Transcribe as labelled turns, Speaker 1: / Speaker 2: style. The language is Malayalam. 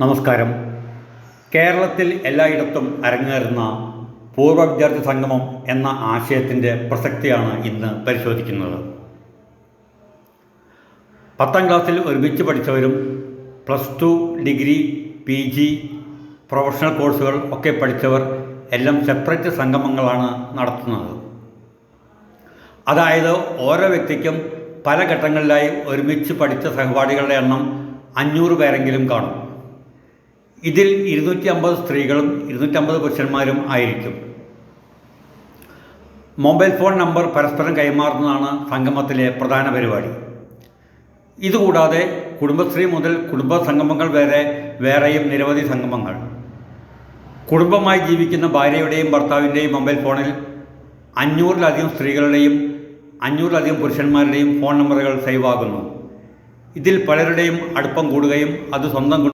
Speaker 1: നമസ്കാരം. കേരളത്തിൽ എല്ലായിടത്തും അരങ്ങേറുന്ന പൂർവ വിദ്യാർത്ഥി സംഗമം എന്ന ആശയത്തിന്റെ പ്രസക്തിയാണ് ഇന്ന് പരിശോധിക്കുന്നത്. പത്താം ക്ലാസ്സിൽ ഒരുമിച്ച് പഠിച്ചവരും plus two degree P G professional കോഴ്സുകൾ ഒക്കെ പഠിച്ചവർ എല്ലാം സെപ്പറേറ്റ് സംഗമങ്ങളാണ് നടത്തുന്നത്. അതായത് ഓരോ വ്യക്തിക്കും പല ഘട്ടങ്ങളിലായി ഒരുമിച്ച് പഠിച്ച സഹപാഠികളുടെ എണ്ണം അഞ്ഞൂറ് പേരെങ്കിലും കാണും. ഇതിൽ ഇരുന്നൂറ്റി അമ്പത് സ്ത്രീകളും ഇരുന്നൂറ്റമ്പത് പുരുഷന്മാരും ആയിരിക്കും. മൊബൈൽ ഫോൺ നമ്പർ പരസ്പരം കൈമാറുന്നതാണ് സംഗമത്തിലെ പ്രധാന പരിപാടി. ഇതുകൂടാതെ കുടുംബശ്രീ മുതൽ കുടുംബ സംഗമങ്ങൾ വരെ വേറെയും നിരവധി സംഗമങ്ങൾ. കുടുംബമായി ജീവിക്കുന്ന ഭാര്യയുടെയും ഭർത്താവിന്റെയും മൊബൈൽ ഫോണിൽ അഞ്ഞൂറിലധികം സ്ത്രീകളുടെയും അഞ്ഞൂറിലധികം പുരുഷന്മാരുടെയും ഫോൺ നമ്പറുകൾ സേവ് ആകുന്നു. ഇതിൽ പലരുടെയും അടുപ്പം കൂടുകയും അത് സ്വന്തം